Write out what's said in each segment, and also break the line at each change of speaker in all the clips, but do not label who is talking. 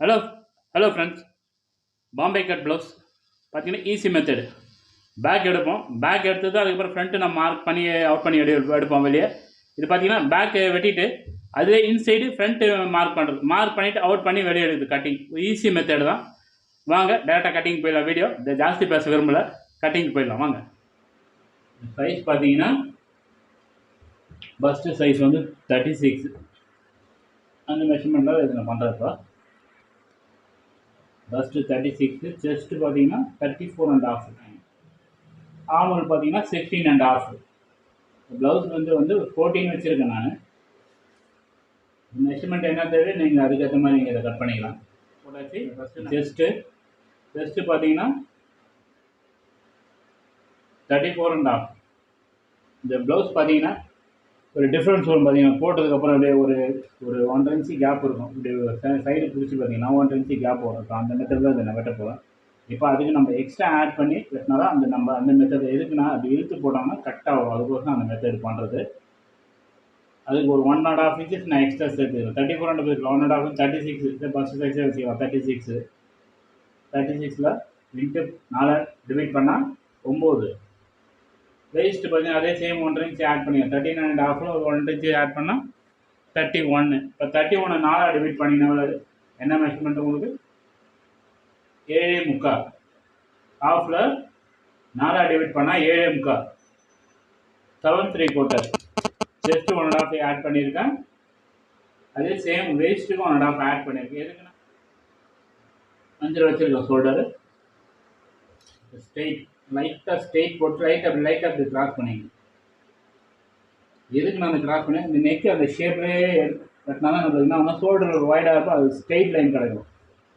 Hello hello friends Bombay cut blouse பார்த்தீங்கன்னா easy method back எடுப்போம். Back எடுத்தது அதுக்கப்புறம் ஃப்ரண்ட்டு நம்ம மார்க் பண்ணி அவுட் பண்ணி எடு எடுப்போம் வெளியே. இது பார்த்தீங்கன்னா பேக் வெட்டிட்டு அதுவே இன்சைடு ஃப்ரண்ட்டு மார்க் பண்ணுறது மார்க் பண்ணிவிட்டு அவுட் பண்ணி வெளியே எடுக்குது கட்டிங் ஈஸி மெத்தடு தான். வாங்க டேரெக்டாக கட்டிங் போயிடலாம். வீடியோ இந்த ஜாஸ்தி பேச விரும்பல. கட்டிங் போயிடலாம். வாங்க. சைஸ் பார்த்தீங்கன்னா பஸ்ட்டு சைஸ் வந்து தேர்ட்டி சிக்ஸ் அந்த மெஷர்மெண்ட்டில் இது நான் பண்ணுறப்போ பஸ்ட்டு தேர்ட்டி சிக்ஸு செஸ்ட்டு பார்த்தீங்கன்னா thirty four and half armhole பார்த்தீங்கன்னா சிக்ஸ்டீன் அண்ட் ஆஃப் ப்ளவுஸ் வந்து வந்து ஃபோர்டீன் வச்சுருக்கேன் நான். மெஷர்மெண்ட் என்ன தேவை? நீங்கள் அதுக்கேற்ற மாதிரி நீங்கள் இதை கட் பண்ணிக்கலாம். போட்டாச்சு. செஸ்ட்டு செஸ்ட்டு பார்த்தீங்கன்னா தேர்ட்டி ஃபோர் அண்ட் ஆஃப் இந்த ப்ளவுஸ் பார்த்தீங்கன்னா ஒரு டிஃப்ரென்ஸ் வரும் பார்த்தீங்கன்னா போட்டதுக்கப்புறம் அப்படியே ஒரு ஒரு ஒன்றரை இன்ச்சு கேப் இருக்கும். இப்படி சைடு பிடிச்சி பார்த்தீங்கன்னா ஒன்றரை இன்ச்சு கேப் வரும். இப்போ அந்த மெத்தட் தான் இதை நான் வெட்ட போகிறேன் இப்போ அதுக்கு நம்ம எக்ஸ்ட்ரா ஆட் பண்ணி வெட்டினா தான் அந்த நம்ம அந்த மெத்தட் எதுக்குன்னா அது இழுத்து போட்டோம்னா கட் ஆகும். அதுக்கோசம் அந்த மெத்தட் பண்ணுறது அதுக்கு ஒரு ஒன் அண்ட் ஆஃப் இன்ச்சஸ் நான் எக்ஸ்ட்ரா சேர்த்துக்கிறேன் thirty four hundred one and half thirty six bust சைஸே வச்சுக்கலாம். தேர்ட்டி சிக்ஸ் தேர்ட்டி சிக்ஸில் இன்ட்டு நாலு டிவைட் பண்ணால் ஒம்பது. வேஸ்ட் பார்த்தீங்கன்னா அதே சேம் ஒன் இன்ச்சு ஆட் பண்ணிக்கலாம் தேர்ட்டி நைன் அண்ட் ஹாஃபில் ஒரு ஒன் இன்ச்சு ஆட் பண்ணால் தேர்ட்டி ஒன்று இப்போ தேர்ட்டி ஒன்று நாலாக டிவைட் பண்ணிங்கன்னா என்ன மெஷர்மெண்ட் உங்களுக்கு? ஏழே முக்கால் ஹாஃபில் நாலாக டிவைட் பண்ணால் ஏழே முக்கால் seven three quarter just one and half add பண்ணியிருக்கேன். அதே சேம் வேஸ்ட்டுக்கும் ஒன் அண்ட் ஆஃப் ஆட் பண்ணியிருக்கேன். எதுக்குன்னா? அஞ்சு வச்சுருக்கோம் ஷோல்டரு ஸ்ட்ரெயிட் லைட்டாக ஸ்ட்ரெயிட் போட்டு லைட்டாக அப்படி லைட்டாக அப்படி க்ராஸ் பண்ணிங்க எதுக்கு நான் அந்த கிராஸ் பண்ணேன்? இந்த நெக்கு அந்த ஷேப்லேயே கட்டினா நம்மளுக்கு என்ன ஷோல்டர் ஒய்டாக இருக்கும் அது ஸ்ட்ரெயிட் லைன் கிடைக்கும்.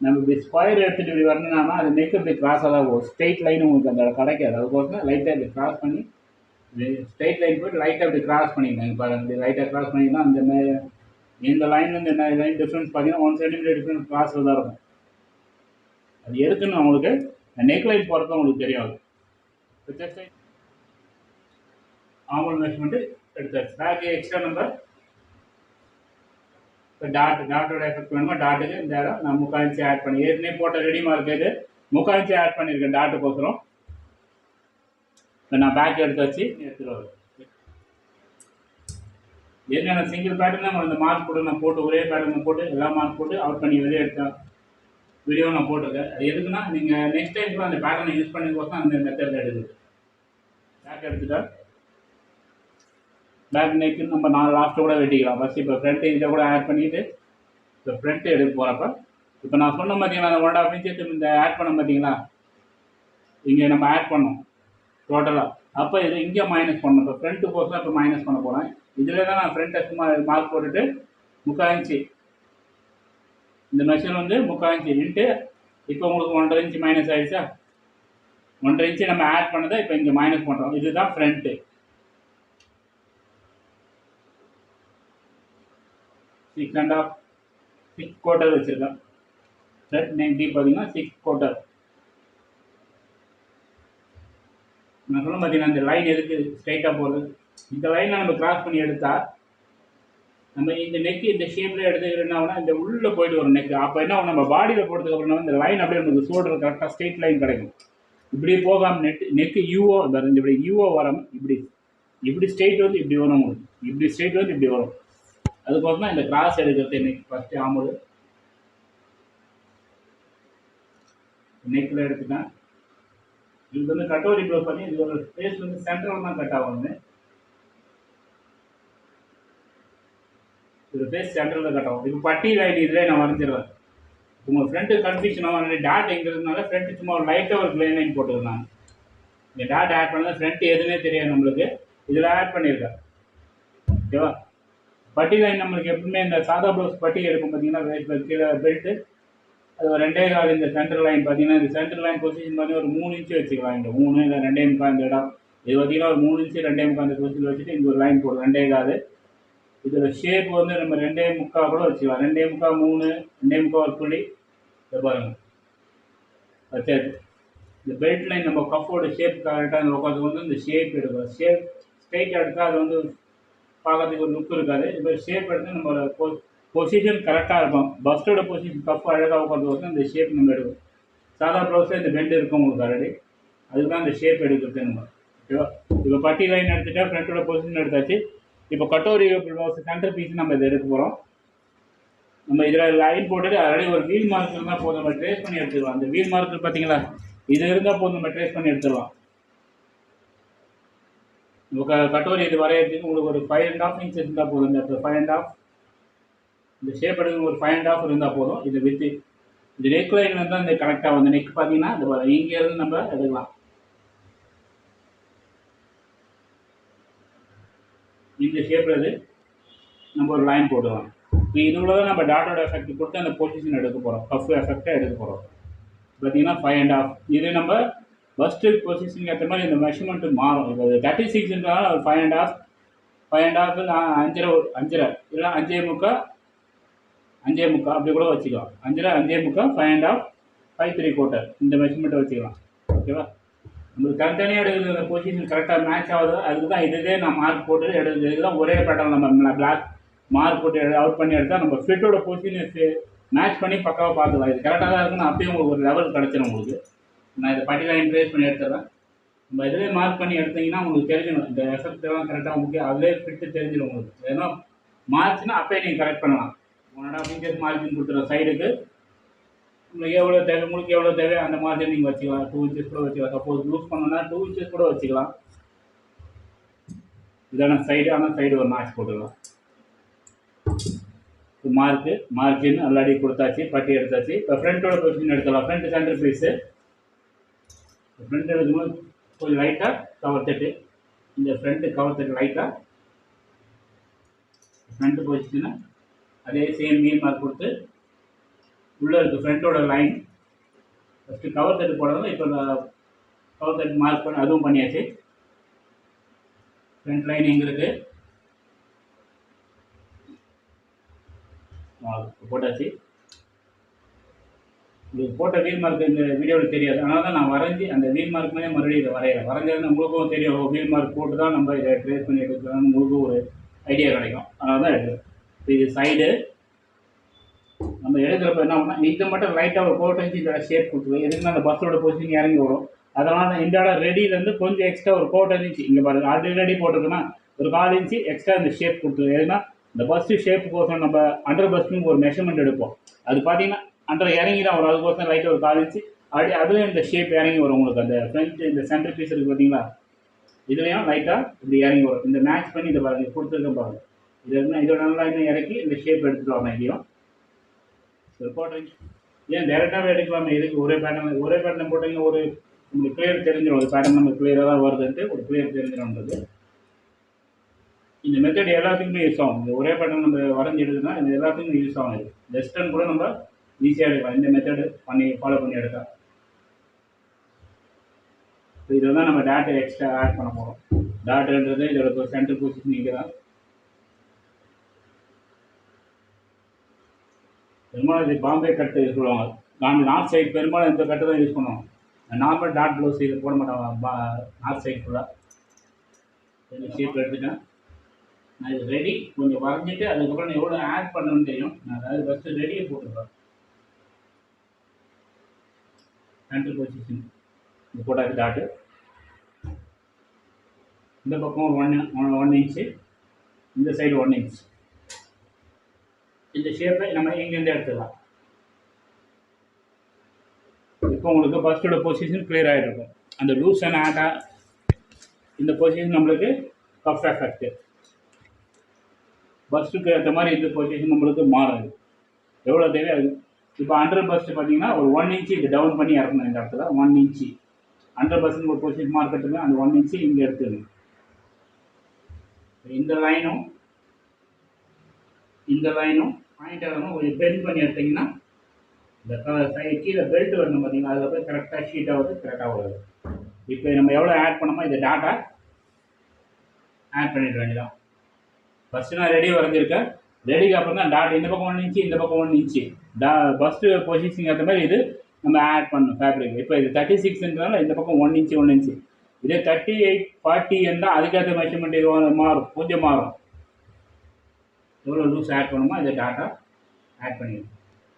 நம்ம இப்படி ஸ்கொயர் எடுத்துகிட்டு இப்படி வரணும்னா அது நெக் இப்படி க்ராஸாக தான் போகும். ஸ்ட்ரெயிட் லைன் உங்களுக்கு அந்த கிடைக்காது. அதுக்கோசம் லைட்டாக இப்படி கிராஸ் பண்ணி ஸ்ட்ரெயிட் லைன் போய்ட்டு லைட்டாக இப்படி கிராஸ் பண்ணிக்கணும். பாருங்க இப்படி லைட்டாக க்ராஸ் பண்ணிங்கன்னா அந்த மாதிரி இந்த லைன்லேருந்து என்ன லைன் டிஃப்ரென்ஸ் பார்த்தீங்கன்னா ஒன் சென்டிமீட்டர் டிஃப்ரென்ஸ் க்ராஸில் தான் இருக்கும். அது எதுக்குன்னு அவங்களுக்கு. நெக் லைன் போகிறப்ப உங்களுக்கு தெரியாது ஆமல் மெஷர்மெண்ட் எடுத்தாச்சு. பேக்கு எக்ஸ்ட்ரா நம்பர் இப்போ டாட் டாட்டோட எஃபெக்ட் வேணுமா? டாட்டுக்கு இந்த இடம் நான் முக்கால் ஆட் பண்ணி ஏற்கனவே போட்ட ரெடி மார்க்கு முக்கால் இன்ச்சு ஆட் பண்ணியிருக்கேன் டாட்டுக்கோசரம் இப்போ நான் பேக் எடுத்து வச்சு எடுத்துகிட்டு வருவேன் ஏற்கனவே சிங்கிள் பேட்டர்ன் நம்ம இந்த மார்க் போட்டு நான் போட்டு ஒரே பேட்டர்ன் போட்டு எல்லா மார்க் போட்டு அவுட் பண்ணி வெளியே எடுத்தேன். வீடியோ நான் போட்டிருக்கேன். அது எதுக்குன்னா நீங்கள் நெக்ஸ்ட் டைம் கூட அந்த பேட்டர்னை யூஸ் பண்ணிக்கோசம் அந்த மெத்தடில் எடுக்குது பேக் எடுத்துட்டா பேக் நெக்கு நம்ம நாலு லாஸ்ட்டு கூட வெட்டிக்கலாம். ஃபஸ்ட் இப்போ ஃப்ரண்ட் இதை கூட ஆட் பண்ணிவிட்டு இப்போ ஃப்ரண்ட் எடுக்க போகிறப்ப இப்போ நான் சொன்ன பார்த்தீங்களா அந்த ஒன் ஆஃப் இன்ச்சு இந்த ஆட் பண்ண பார்த்தீங்களா இங்கே நம்ம ஆட் பண்ணோம் டோட்டலாக அப்போ இது இங்கே மைனஸ் பண்ணணும் இப்போ ஃப்ரண்ட்டு தான் இப்போ மைனஸ் பண்ண போகிறேன் இதில் தான் நான் ஃப்ரண்ட்டை சும்மா மார்க் போட்டுட்டு முக்கால் இன்ச்சு இந்த மெஷின் வந்து முக்கால் இன்ச்சு இன்ட்டு இப்போ உங்களுக்கு ஒன்றரை இன்ச்சு மைனஸ் ஆகிடுச்சா ஒன்றரை இன்ச்சு நம்ம ஆட் பண்ணதை இப்போ இங்கே மைனஸ் பண்ணுறோம் இதுதான் front six and half six quarter வச்சுருக்கேன் ஃப்ரண்ட் நைன்டி பார்த்தீங்கன்னா சிக்ஸ் குவார்ட்டர் நான் சொல்ல பார்த்தீங்கன்னா இந்த லைன் எதுக்கு ஸ்ட்ரைட்டாக போகுது இந்த லைனை நம்ம கிராஸ் பண்ணி எடுத்தால் நம்ம இந்த நெக் இந்த ஷேப்பில் எடுத்துக்கிறோம்னா இந்த உள்ளே போயிட்டு வரும் நெக் அப்போ என்ன நம்ம பாடியில் போட்டதுக்கப்புறம் இந்த லைன் அப்படியே நமக்கு ஷோல்டர் கரெக்டாக ஸ்ட்ரெயிட் லைன் கிடைக்கும். இப்படி போகாமல் நெட் நெக்கு யூஓ இந்த இப்படி யூஓ வராமல் இப்படி இப்படி ஸ்ட்ரெயிட் வந்து இப்படி வரும் உங்களுக்கு. இப்படி ஸ்ட்ரெயிட் வந்து இப்படி வரும். அதுக்கப்புறம் தான் இந்த கிராஸ் எடுக்கிறது நெக் ஃபஸ்ட்டு ஆம்பது நெக்கில் எடுத்துட்டேன். இது வந்து கட்டோரி க்ளோ பண்ணி இது ஒரு ஃபேஸ் வந்து சென்ட்ரல் தான் கட் ஆகும். இது பேஸ் சென்டரில் கட்டவும் இப்போ பட்டி லைன் இதில் நான் வரைஞ்சிடுவேன் உங்கள் ஃப்ரெண்டு கன்ஃபியூஷன் ஆகும். டாட் எங்கே இருந்தனால ஃப்ரெண்டு சும்மா ஒரு லைட்டாக ஒரு ப்ளேன் லைன் போட்டுருந்தாங்க இந்த டாட் ஆட் பண்ணால் ஃப்ரண்ட் எதுவுமே தெரியாது நம்மளுக்கு. இதில் ஆட் பண்ணியிருக்கேன். ஓகேவா? பட்டி லைன் நம்மளுக்கு எப்பவுமே இந்த சாதா ப்ளவுஸ் பட்டி எடுக்கும். பார்த்தீங்கன்னா கீழே பெல்ட்டு அது ஒரு ரெண்டே கால் இந்த சென்டர் லைன் பார்த்தீங்கன்னா இந்த சென்டர் லைன் பொசிஷன் பார்த்தீங்கன்னா ஒரு மூணு இன்ச்சு வச்சுக்கலாம். இந்த மூணு இல்லை ரெண்டே முக்கால் இந்த இடம். இது பார்த்தீங்கன்னா ஒரு மூணு இன்ச்சு ரெண்டே முக்கால் இந்த பொசிஷன் வச்சுட்டு இங்கே ஒரு லைன் போடும் ரெண்டே கால். இதோட ஷேப் வந்து நம்ம ரெண்டே முக்கால் கூட வச்சுக்கலாம். ரெண்டே முக்கால் மூணு ரெண்டே முக்கால் ஒரு புள்ளி. இதை பாருங்க. சரி இந்த பெல்ட் லைன் நம்ம கஃபோட ஷேப் கரெக்டாக அந்த உட்காந்து வந்து இந்த ஷேப் எடுக்கும் ஷேப் ஸ்ட்ரைட்டாக எடுத்தால் அது வந்து பார்க்கறதுக்கு ஒரு லுக் இருக்காது. இது மாதிரி ஷேப் எடுத்து நம்ம பொசிஷன் கரெக்டாக இருக்கும். பஸ்டோட பொசிஷன் கஃப் அழகாக உட்காந்து இந்த ஷேப் நம்ம எடுக்கும் சாதா ப்ளவுஸில் இந்த பெண்ட் இருக்கும் உங்களுக்கு ஆல்ரெடி அதுதான் இந்த ஷேப் எடுக்கிறது நம்ம. ஓகேவா இப்போ பட்டி லைன் எடுத்துட்டா ஃப்ரண்ட்டோட பொசிஷன் எடுத்தாச்சு. இப்போ கட்டோரி சென்டர் பீஸ் நம்ம இதை எடுக்க போகிறோம் நம்ம இதில் லைன் போட்டுட்டு ஆல்ரெடி ஒரு வீல் மார்க் இருந்தால் போதும். நம்ம ட்ரேஸ் பண்ணி எடுத்துக்கலாம். அந்த வீல் மார்க் பார்த்தீங்களா? இது இருந்தால் போதும். நம்ம ட்ரேஸ் பண்ணி எடுத்துடலாம். இப்போ கட்டோரி இது வரையிறதுக்கு உங்களுக்கு ஒரு ஃபைவ் அண்ட் ஆஃப் இன்ச் இருந்தால் போதும். இந்த ஃபைவ் அண்ட் ஆஃப் இந்த ஷேப் எடுக்க ஒரு ஃபைவ் அண்ட் ஆஃப் இருந்தால் போதும். இது வித்து இது நெக் லைன் வந்து இந்த கரெக்டாக வந்து நெக் பார்த்தீங்கன்னா இந்த இங்கேருந்து நம்ம எடுக்கலாம். இந்த ஷேப்பில் இது நம்ம ஒரு லைன் போடுவோம் இப்போ இதுக்குள்ள தான் நம்ம டாட்டோட எஃபெக்ட் கொடுத்து அந்த பொசிஷன் எடுக்க போகிறோம் கஃப் எஃபெக்டாக எடுக்க போகிறோம் பார்த்தீங்கன்னா ஃபைவ் அண்ட் ஆஃப் இது நம்ம ஃபஸ்ட்டு பொசிஷனுக்கு ஏற்ற மாதிரி இந்த மெஷர்மெண்ட் மாறும். இப்போ thirty சிக்ஸ்ன்றாலும் five and half five and half அஞ்சரை அஞ்சரை. இல்லை அஞ்சே முக்கா அஞ்சே முக்கால் அப்படி கூட வச்சுக்கலாம். அஞ்சரை அஞ்சே முக்கால் five and half five three quarter இந்த மெஷர்மெண்ட்டை வச்சுக்கலாம். ஓகேவா நம்மளுக்கு தனித்தனியாக எடுக்கிற பொசிஷன் கரெக்டாக மேட்ச் ஆகுது அதுக்கு தான் இதுவே நான் மார்க் போட்டு எடுக்கிறது. இதுதான் ஒரே பேட்டர்ன் நம்ம பிளாக் மார்க் போட்டு அவுட் பண்ணி எடுத்தால் நம்ம ஃபிட்டோட பொசிஷன் மேட்ச் பண்ணி பக்காவாக பார்த்துக்கலாம். இது கரெக்டாக தான் இருக்குன்னு அப்பயும் உங்களுக்கு ஒரு லெவல் கிடச்சிடும் உங்களுக்கு. நான் இதை பட்டி ட்ரேஸ் பண்ணி எடுத்துறேன். நம்ம இதிலே மார்க் பண்ணி எடுத்தீங்கன்னா உங்களுக்கு தெரிஞ்சிடும். இந்த எஃபெக்ட் எல்லாம் கரெக்டாக முக்கிய அதிலே ஃபிட்டு தெரிஞ்சிடும் உங்களுக்கு. ஏன்னா மார்ச்னா அப்பயே நீங்கள் கரெக்ட் பண்ணலாம். One and half inches margin கொடுத்துருவோம் சைடுக்கு எவ்வளோ தேவை உங்களுக்கு எவ்வளோ தேவை அந்த மாதிரி நீங்கள் வச்சுக்கலாம். டூ இன்ச்சஸ் கூட வச்சுக்கலாம். சப்போஸ் யூஸ் பண்ணணும்னா டூ இன்ச்சஸ் கூட வச்சுக்கலாம். இதான சைடு ஆனால் சைடு ஒரு நாச்சு போட்டுக்கலாம். மார்க்கு மார்ஜின் ஆல்ரெடி கொடுத்தாச்சு பட்டி எடுத்தாச்சு. இப்போ ஃப்ரண்ட்டோட பொசிஷன் எடுத்துக்கலாம். ஃப்ரண்ட் சென்டர் பீஸு ஃப்ரண்ட் எடுக்கும்போது கொஞ்சம் லைட்டாக கவர் தட்டு. இந்த ஃப்ரண்ட்டு கவர் தட்டு லைட்டாக ஃப்ரண்ட் பொசிஷனை அதே சேம் மீன் மார்க் கொடுத்து உள்ளே இருக்குது ஃப்ரண்ட்டோட லைன் ஃபஸ்ட்டு கவர் தட்டு போடணும் இப்போ கவர் தட்டு மார்க் பண்ணி அதுவும் பண்ணியாச்சு. ஃப்ரண்ட் லைன் எங்கே இருக்குது போட்டாச்சு. இது போட்ட வீல் மார்க் இந்த வீடியோவில் தெரியாது. அதனால தான் நான் வரைஞ்சி அந்த வீல் மார்க் மேலே மறுபடியும் இதை வரையிறேன் வரைஞ்சது உங்களுக்கும் தெரியும் வீல் மார்க் போட்டு தான் நம்ம இதை ட்ரேஸ் பண்ணி எடுக்கலாம்னு உங்களுக்கும் ஒரு ஐடியா கிடைக்கும். அதனால தான் எடுக்கிறேன் இது சைடு நம்ம எடுக்கிறப்ப என்ன பண்ணால் இது மட்டும் லைட்டாக ஒரு ஃபோர் இன்ச்சு இதோட ஷேப் கொடுத்துருவோம் எதுக்குன்னா அந்த பஸ்ஸோட பொசிஷன் இறங்கி வரும். அதனால் தான் இந்த இடம் ரெடியிலேருந்து கொஞ்சம் எக்ஸ்ட்ரா ஒரு ஃபோர் இன்ச்சு இங்கே பாருங்கள் ஆல்ரெடி போட்டிருக்குன்னா ஒரு கால் இன்ச்சு எக்ஸ்ட்ரா இந்த ஷேப் கொடுத்துருவோம் எதுனா இந்த பஸ்ஸு கோசம் நம்ம அண்டர் பஸ்ஸுக்கு ஒரு மெஷர்மெண்ட் எடுப்போம். அது பார்த்தீங்கன்னா அண்டர் இறங்கி தான் வரும். அதுக்கோசம் லைட்டாக ஒரு கால் இன்ச்சு அப்படி அதுலேயும் இந்த ஷேப் இறங்கி வரும் உங்களுக்கு. அந்த ஃப்ரண்ட் இந்த சென்டர் பீஸ் இருக்குது பார்த்தீங்களா இதுலேயும் லைட்டாக இப்படி இறங்கி வரும். இந்த மேட்ச் பண்ணி இதை பாருங்கள் கொடுத்துருக்க பாருங்கள் இது என்ன இதோட நல்லா இன்னும் இறக்கி இந்த ஷேப் எடுத்துகிட்டு வரணும் இதையும் போடுறீங்க ஏன் டேரெக்டாகவே எடுக்கலாமே? இதுக்கு ஒரே பேட்டர்ன் ஒரே பேட்டர்ன் போட்டீங்கன்னா ஒரு உங்களுக்கு கிளியர் தெரிஞ்சிடும் ஒரு பேட்டர்ன் நம்ம கிளியராக தான் வருதுன்ட்டு ஒரு கிளியர் தெரிஞ்சிடும்ன்றது இந்த மெத்தட் எல்லாத்துக்குமே யூஸ் ஆகும். இந்த ஒரே பேட்டர்ன் நம்ம வரைஞ்சி எடுத்துனா இது எல்லாத்துக்குமே யூஸ் ஆகும். இது வெஸ்டர்ன் கூட நம்ம ஈஸியாக எடுக்கலாம். இந்த மெத்தடு பண்ணி ஃபாலோ பண்ணி எடுக்கலாம் இதில் தான் நம்ம டேட்டா எக்ஸ்ட்ரா ஆட் பண்ண போகிறோம் டாட்டுன்றது இதோட சென்டர் பொசிஷன் இங்கே தான் பெரும்பாலும் இது பாம்பே கட்டு யூஸ் பண்ணுவாங்க நாம் நார்த் சைடு பெரும்பாலும் இந்த கட்டு தான் யூஸ் பண்ணுவோம். நார்மல் டாட் ப்ளவுஸ் இது போட மாட்டாங்க நார்த் சைடு ஃபுல்லாக கொஞ்சம் ஷேப் எடுத்துட்டேன். நான் இது ரெடி கொஞ்சம் வரைஞ்சிட்டு அதுக்கப்புறம் நான் எவ்வளோ ஆட் பண்ணணும்னு தெரியும் நான் அதாவது ஃபஸ்ட்டு ரெடியை போட்டுருக்கேன் சென்ட்ரல் பொசிஷன் இந்த போட்டாச்சு டாட்டு இந்த பக்கம் ஒரு ஒன் ஒன் இன்ச்சு இந்த சைடு ஒன் இன்ச் இந்த ஷேப்பை நம்ம இங்கேருந்து எடுத்துக்கலாம் இப்போ உங்களுக்கு ஃபஸ்ட்டோட பொசிஷன் கிளியர் ஆகிருக்கும் அந்த லூஸ் அண்ட் ஆட்டா இந்த பொசிஷன் நம்மளுக்கு கஃப் எஃபெக்ட் பஸ்ட்டுக்கு ஏற்ற மாதிரி இந்த பொசிஷன் நம்மளுக்கு மாறுது. எவ்வளோ தேவையோ அது இப்போ அண்டர் பஸ்ட் பார்த்தீங்கன்னா ஒரு ஒன் இன்ச்சு இது டவுன் பண்ணி இறக்கணும் இந்த இடத்துல. ஒன் இன்ச்சு அண்டர் பஸ்ட் ஒரு பொசிஷன் மார்க்கெட்டுங்க அந்த ஒன் இன்ச்சு இங்கே எடுத்துக்கணும் இந்த லைனும் இந்த லைனும் பாயிண்ட் ஆகாமல் கொஞ்சம் பெண்ட் பண்ணி எடுத்தீங்கன்னா இந்த சைடு கீழே பெல்ட் வரணும் பார்த்தீங்கன்னா அதில் போய் கரெக்டாக ஷீட் ஆகுது கரெக்டாக வருது இப்போ நம்ம எவ்வளோ ஆட் பண்ணோமோ இந்த டாட்டா ஆட் பண்ணிட வேண்டியதான் ஃபஸ்ட்டு நான் ரெடி வரைஞ்சிருக்கேன். ரெடிக்கு அப்புறம் தான் டாட் இந்த பக்கம் ஒன்று இன்ச்சு இந்த பக்கம் ஒன்று இன்ச்சு டா ஃபஸ்ட்டு பொசிஷன் ஏற்ற மாதிரி இது நம்ம ஆட் பண்ணணும் ஃபேப்ரிக் இப்போ இது தேர்ட்டி சிக்ஸ்ன்றனால இந்த பக்கம் ஒன் இன்ச்சு ஒன் இன்ச்சு இதே தேர்ட்டி எயிட் ஃபார்ட்டி இருந்தால் அதுக்கேற்ற மெஷர்மெண்ட் இது மாறும் கொஞ்சம் மாறும். எவ்வளோ லூஸ் ஆட் பண்ணுமோ இதை டாட்டா ஆட் பண்ணிடுவோம்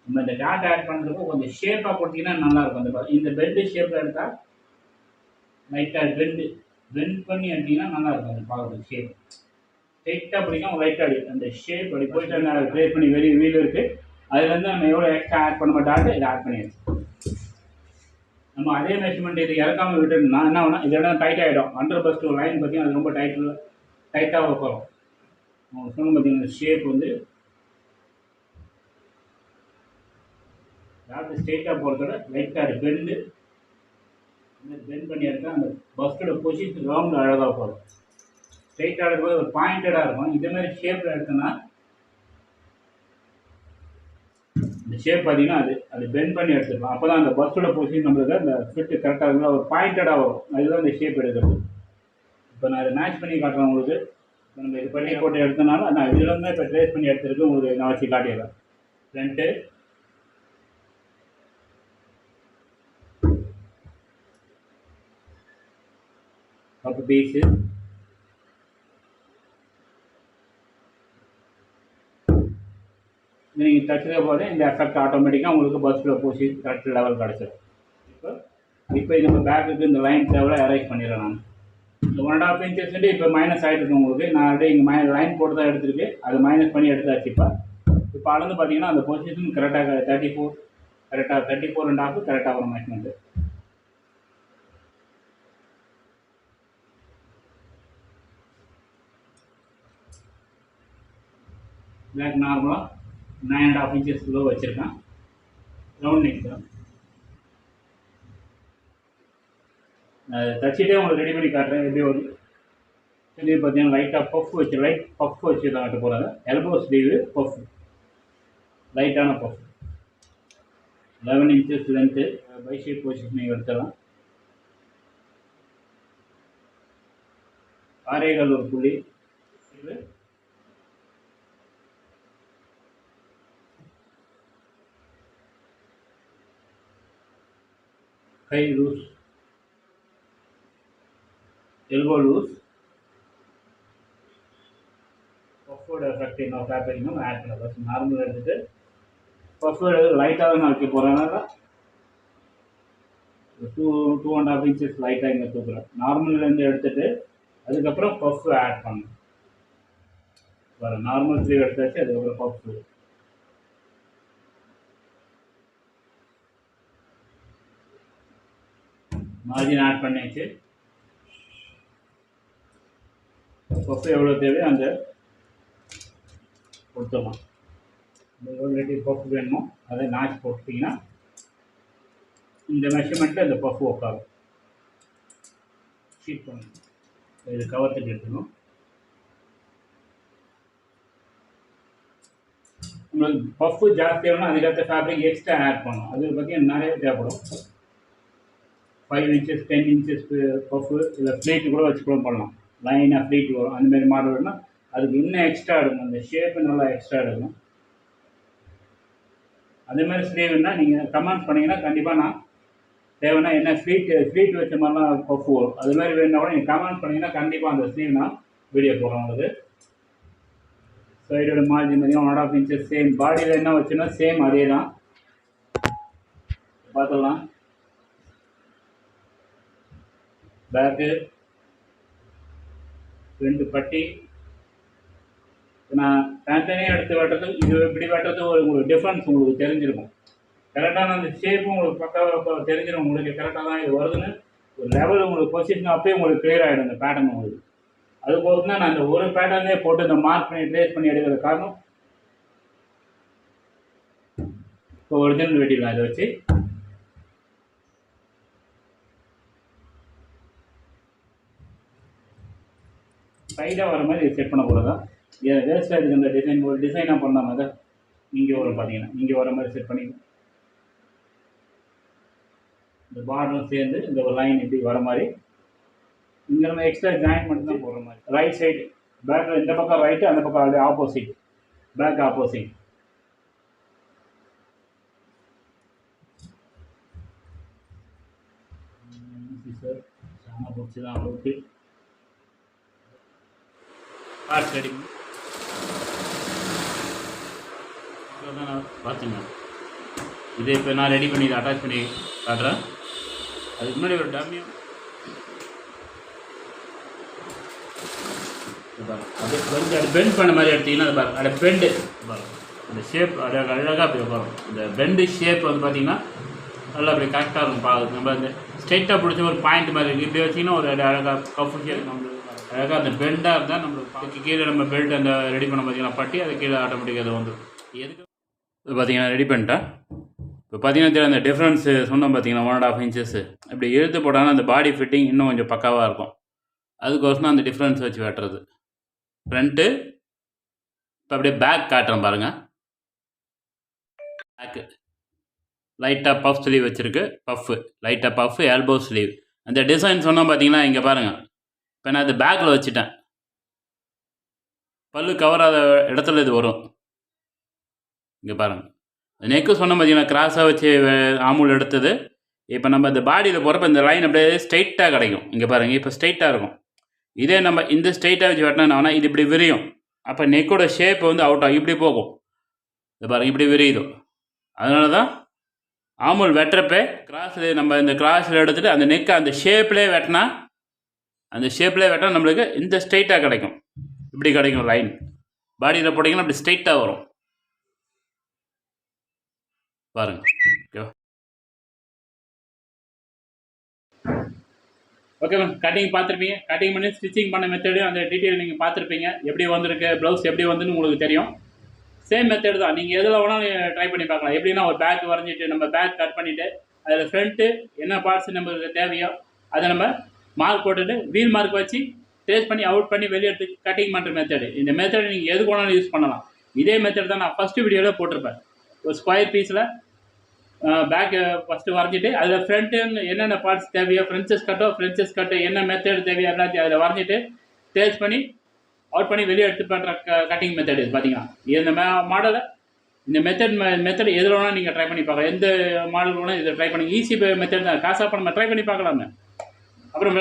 நம்ம இந்த டாட்டா ஆட் பண்ணுறப்போ கொஞ்சம் ஷேப்பாக கொடுத்தீங்கன்னா நல்லாயிருக்கும். அந்த இந்த பெண்டு ஷேப்பில் எடுத்தால் லைட்டாக பெண்டு பெண்ட் பண்ணி எடுத்தீங்கன்னா நல்லாயிருக்கும் அந்த பார்க்குறது ஷேப் ஸ்ட்ரைட்டாக பிடிக்கும் லைட்டாக அடி அந்த ஷேப் அப்படி போயிட்டு நான் ப்ளே பண்ணி வெளியே வீடு இருக்குது அதுலேருந்து நம்ம எவ்வளோ எக்ஸ்ட்ரா ஆட் பண்ண மாட்டாட்டு இதை ஆட் பண்ணிடுச்சு நம்ம அதே மெஷர்மெண்ட் இது இறக்காமல் விட்டுருந்தோம்னா என்ன ஆகும் இதோட டைட் ஆகிடும் அண்டர் பஸ்ட் ஒரு லைன் பார்த்தீங்கன்னா அது ரொம்ப டைட் டைட்டாக உட்காரும் அவங்க சொன்ன பார்த்தீங்கன்னா ஷேப் வந்து அதாவது ஸ்ட்ரெயிட்டாக போகிறதோட லைட்டாக பெண்டு பெண்ட் பண்ணி அந்த பஸ்டோட பொசிஷன் ரவுண்டு அழகாக போகும். ஸ்ட்ரெயிட்டாக எடுக்கும்போது ஒரு பாயிண்டடாக இருக்கும். இதே மாதிரி ஷேப்பில் எடுத்தோன்னா இந்த ஷேப் பார்த்தீங்கன்னா அது அது பெண்ட் பண்ணி எடுத்துக்கலாம். அப்போ தான் அந்த பஸ்ஸோட பொசிஷன் நம்மளுக்கு அந்த ஃபிட்டு கரெக்டாக இருந்தால் ஒரு பாயிண்டடாக வரும். அதுதான் அந்த ஷேப் எடுக்கிறது. இப்போ நான் அதை மேட்ச் பண்ணி காட்டுறேன் உங்களுக்கு. நம்ம இது பண்ணி போட்டு எடுத்தனால நான் இதில் இருந்தால் இப்போ ட்ரேஸ் பண்ணி எடுத்துருக்கு உங்களுக்கு நான் வச்சு காட்டிடுறேன் ஃப்ரண்ட்டு அப்போ பீஸு நீங்கள் தச்சுக்க போது இந்த எஃபெக்ட் ஆட்டோமேட்டிக்காக உங்களுக்கு பஸ்ஸில் போச்சு கரெக்ட் லெவல் கிடச்சிடும் இப்போ இப்போ நம்ம பேக்குக்கு இந்த லைன் தேவை அரேஞ்ச் பண்ணிடுறேன் நான் ஒன் அண்ட் ஆஃப் இன்ச்சஸ் இப்போ மைனஸ் ஆகிட்டு இருக்கு உங்களுக்கு. நான் அப்படியே இங்கே மை லைன் போட்டு தான் எடுத்திருக்கு அது மைனஸ் பண்ணி எடுத்தாச்சு இப்போ. இப்போ அளந்து பார்த்தீங்கன்னா அந்த பொசிஷன் கரெக்டாக தேர்ட்டி ஃபோர் கரெக்டாக தேர்ட்டி ஃபோர் அண்ட் ஆஃப் கரெக்டாக வரும் மெஷர்மெண்ட்டு பிளாக் நார்மலாக nine and half inches low வச்சுருக்கேன். ரவுண்ட் நெக் தான் நான் தச்சுட்டே உங்களுக்கு ரெடி பண்ணி காட்டுறேன். எப்படி வரும் இது பார்த்தீங்கன்னா லைட்டாக பஃப் வச்சு லைட் பஃப் வச்சு தான் காட்ட போகிறாங்க எல்போ ஸ்லீவு பஃப் லைட்டான puff eleven inches length by shape positioning எடுத்துடலாம். ஆரேகால் ஒரு புள்ளி. இது. கை லூஸ் எல்போ லூஸ் பஃபோட எஃபெக்ட் என்ன ஃபேப்ரிக் நம்ம ஆட் பண்ணலாம் ஃபஸ்ட் நார்மல் எடுத்துட்டு பஃபோட லைட்டாக தான் நான் வைக்க போகிறேன்னா two two and half inches லைட்டாக இங்கே தூக்குறேன். நார்மல்லேருந்து எடுத்துட்டு அதுக்கப்புறம் பஃப் ஆட் பண்ணணும். வர நார்மல் ஸ்லீவ் எடுத்தாச்சு அதுக்கப்புறம் பஃப் மார்ஜின் ஆட் பண்ணியாச்சு. பஃப் எவ்வளோ தேவையோ அந்த கொடுத்துடலாம். எவ்வளோ லிட்டர் பஃப் வேணுமோ அதை நாச் போட்டுட்டிங்கன்னா இந்த மெஷர்மெண்ட்டில் இந்த பஃப் உட்காரும் ஷீட் பண்ணணும். இது கவர்த்துட்டு எடுத்துக்கணும். உங்களுக்கு பஃப்பு ஜாஸ்தி வேணும் அதுக்கேற்ற ஃபேப்ரிக் எக்ஸ்ட்ரா ஆட் பண்ணணும். அது பார்த்திங்கன்னா நிறைய தேவைப்படும். Five inches ten inches puff இல்லை ஃப்ளீட் கூட வச்சு கூட பண்ணலாம். லைனாக ஃப்ளீட் வரும். அந்த மாதிரி மாடல் அதுக்கு இன்னும் எக்ஸ்ட்ரா எடுக்கணும். அந்த ஷேப்பு நல்லா எக்ஸ்ட்ரா எடுக்கணும். அதேமாதிரி ஸ்லீவ்னா நீங்கள் கமெண்ட்ஸ் பண்ணீங்கன்னா கண்டிப்பாக நான் தேவைன்னா என்ன ஃப்ளீட் ஃப்ளீட் வச்ச மாதிரிலாம் பஃப் வரும். அது மாதிரி வேணுன்னா கூட நீங்கள் கமெண்ட் பண்ணீங்கன்னா கண்டிப்பாக அந்த ஸ்லீவ் நான் வீடியோ போடுறேன் உங்களுக்கு. சைடோட மார்ஜின் பார்த்தீங்கன்னா ஒன் ஆஃப் இன்ச்சஸ் சேம் பாடியில் என்ன வச்சுன்னா சேம் அதே தான். பார்த்துடலாம். பேக்கு ரெண்டு பட்டி. நான் தனித்தனியாக எடுத்து வெட்டுறது இது இப்படி வெட்டுறது ஒரு உங்களுக்கு டிஃப்ரென்ஸ் உங்களுக்கு தெரிஞ்சிருக்கும். கரெக்டான அந்த ஷேப்பும் உங்களுக்கு பக்காவாக தெரிஞ்சிடும் உங்களுக்கு. கரெக்டாக தான் இது வருதுன்னு ஒரு லெவல் உங்களுக்கு பொசிஷன் அப்பயே உங்களுக்கு கிளியர் ஆகிடும் இந்த பேட்டர்ன் உங்களுக்கு. அது போக தான் நான் இந்த ஒரு பேட்டர்னே போட்டு இந்த மார்க் பண்ணி ட்ரேஸ் பண்ணி எடுக்கிற காரணம். இப்போ ஒரிஜினல் வெட்டிடலாம் இதை வச்சு ஸ்ட்ரைட்டாக வர மாதிரி செட் பண்ண போகிறதா வேஸ்ட்டாக இருக்குது இந்த டிசைன் ஒரு டிசைனாக பண்ணாமல் அதை இங்கே வரும் பார்த்தீங்கன்னா இங்கே வர மாதிரி செட் பண்ணி. இந்த பார்டரும் சேர்ந்து இந்த ஒரு லைன் இப்படி வர மாதிரி. இங்கே நம்ம எக்ஸ்ட்ரா ஜாயின் மட்டும் தான் போடுற மாதிரி. ரைட் சைடு பேக்கில் இந்த பக்கம் ரைட்டு அந்த பக்கம் அப்படியே ஆப்போசிட் பேக் ஆப்போசிட் சார் சாணம் பிடிச்சி தான் அளவுக்கு பார்ட்ஸ் ரெடி தான் நான் பார்த்துங்க. இதை இப்போ நான் ரெடி பண்ணி இதை அட்டாச் பண்ணி காட்டுறேன். அதுக்கு முன்னாடி ஒரு டம்மியும் அது வந்து அது பெண்ட் பண்ண மாதிரி எடுத்தீங்கன்னா அது பாருங்க. அது பெண்டு பாருங்க. அந்த ஷேப் அழகாக அழகாக அப்படி வரும் இந்த பெண்டு ஷேப் வந்து பார்த்தீங்கன்னா நல்லா அப்படி கரெக்டாக இருக்கும். பார்க்க நம்ம அந்த ஸ்ட்ரெயிட்டாக பிடிச்ச ஒரு பாயிண்ட் மாதிரி இருக்குது இப்படி வச்சிங்கன்னா ஒரு அழகாக கஃபு ஷேப் நம்மளுக்கு அழகாக அந்த பெண்டாக இருந்தால் நம்மளுக்கு அதுக்கு கீழே நம்ம பெல்ட் அந்த ரெடி பண்ண பார்த்தீங்கன்னா பட்டி அது கீழே ஆட்டோமேட்டிக்காக அது வந்துடும் எதுக்கு? இது பார்த்தீங்கன்னா ரெடி பண்ணிட்டேன் இப்போ பார்த்தீங்கன்னா அந்த டிஃப்ரென்ஸ் சொன்னோம் பார்த்தீங்கன்னா ஒன் அண்ட் ஆஃப் இன்ச்சஸ் இப்படி இழுத்து போட்டாங்கன்னா அந்த பாடி ஃபிட்டிங் இன்னும் கொஞ்சம் பக்காவாக இருக்கும். அதுக்கோசரம் அந்த டிஃப்ரென்ஸ் வச்சு வெட்டுறது. ஃப்ரண்ட்டு இப்போ அப்படியே பேக் காட்டுறேன் பாருங்கள் பேக்கு லைட்டாக பஃப் ஸ்லீவ் வச்சுருக்கு. பஃப்பு லைட்டாக பஃப்பு எல்போ ஸ்லீவ் அந்த டிசைன் சொன்னால் பார்த்தீங்கன்னா இங்கே பாருங்கள் இப்போ நான் அது பேக்கில் வச்சுட்டேன். பல்லு கவராத இடத்துல இது வரும். இங்கே பாருங்கள் நெக்கு சொன்ன பார்த்தீங்கன்னா கிராஸாக வச்சு ஆமூல் எடுத்தது. இப்போ நம்ம இந்த பாடியில் போகிறப்ப இந்த லைன் அப்படியே ஸ்ட்ரைட்டாக கிடைக்கும். இங்கே பாருங்கள் இப்போ ஸ்ட்ரைட்டாக இருக்கும். இதே நம்ம இந்த ஸ்ட்ரைட்டாக வச்சு வெட்டினா இது இப்படி விரியும். அப்போ நெக்கோட ஷேப் வந்து அவுட் ஆகும். இப்படி போகும். இது பாருங்கள் இப்படி விரியுது. அதனால தான் ஆமூல் வெட்டுறப்ப கிராஸில் நம்ம இந்த கிராஸில் எடுத்துகிட்டு அந்த நெக்கை அந்த ஷேப்லேயே வெட்டினா அந்த ஷேப்லேயே வெட்டினா நம்மளுக்கு இந்த ஸ்ட்ரைட்டாக கிடைக்கும். இப்படி கிடைக்கும் லைன் பாடியில் போட்டிங்கன்னா அப்படி ஸ்ட்ரைட்டாக வரும். பாருங்க. ஓகேவா ஓகே மேம் கட்டிங் பார்த்துருப்பீங்க. கட்டிங் பண்ணி ஸ்டிச்சிங் பண்ண மெத்தடையும் அந்த டீட்டெயில் நீங்கள் பார்த்துருப்பீங்க. எப்படி வந்திருக்கு ப்ளவுஸ் எப்படி வந்துன்னு உங்களுக்கு தெரியும். சேம் மெத்தட் தான். நீங்கள் எதில் வேணாலும் ட்ரை பண்ணி பார்க்கலாம். எப்படின்னா ஒரு பேக் வரைஞ்சிட்டு நம்ம பேக் கட் பண்ணிவிட்டு அதில் ஃப்ரண்ட்டு என்ன பார்ட்ஸ் நம்மளுக்கு தேவையோ அதை நம்ம மார்க் போட்டுட்டு வீல் மார்க் வச்சு ட்ரேஸ் பண்ணி அவுட் பண்ணி வெளியே எடுத்து கட்டிங் பண்ணுற மெத்தடு இந்த மெத்தடை நீங்கள் எது வேணாலும் யூஸ் பண்ணலாம். இதே மெத்தட் தான் நான் ஃபஸ்ட்டு வீடியோவில் போட்டிருப்பேன். ஒரு ஸ்கொயர் பீஸில் பேக்கு ஃபஸ்ட்டு வரைஞ்சிட்டு அதில் ஃப்ரண்ட்டு என்னென்ன பார்ட்ஸ் தேவையோ ஃப்ரென்ச்சஸ் கட்டோ ஃப்ரென்ச்சஸ் கட்டு என்ன மெத்தட் தேவையோ எல்லாத்தையும் அதில் வரைஞ்சிட்டு டேஸ்ட் பண்ணி அவுட் பண்ணி வெளியே எடுத்து பண்ணுற க கட்டிங் மெத்தட் இது பார்த்தீங்கன்னா இந்த மே மாடலை இந்த மெத்தட் மெத்தட் எதில் வேணால் நீங்கள் ட்ரை பண்ணி பார்க்கலாம். எந்த மாடல் வேணால் இதை ட்ரை பண்ணி ஈஸி மெத்தட் தான். காசாக நம்ம ட்ரை பண்ணி பார்க்கலாமே. அப்புறம்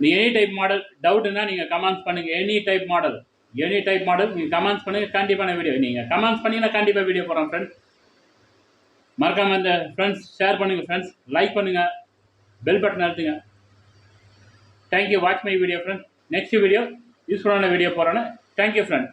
நீங்கள் எனி டைப் மாடல் டவுட்டுன்னா நீங்கள் கமெண்ட்ஸ் பண்ணுங்கள் any type model any type model நீங்கள் கமெண்ட்ஸ் பண்ணுங்கள் கண்டிப்பான வீடியோ நீங்கள் கமெண்ட்ஸ் பண்ணிங்கன்னா கண்டிப்பாக வீடியோ போகிறோம் ஃப்ரெண்ட்ஸ் மறக்காமல் இந்த ஃப்ரெண்ட்ஸ் ஷேர் பண்ணுங்கள் ஃப்ரெண்ட்ஸ் லைக் பண்ணுங்கள் பெல் பட்டன் அழுத்துங்க. Thank you watch my video friends next video யூஸ்ஃபுல்லான வீடியோ போகிறேன்னு தேங்க்யூ ஃப்ரெண்ட்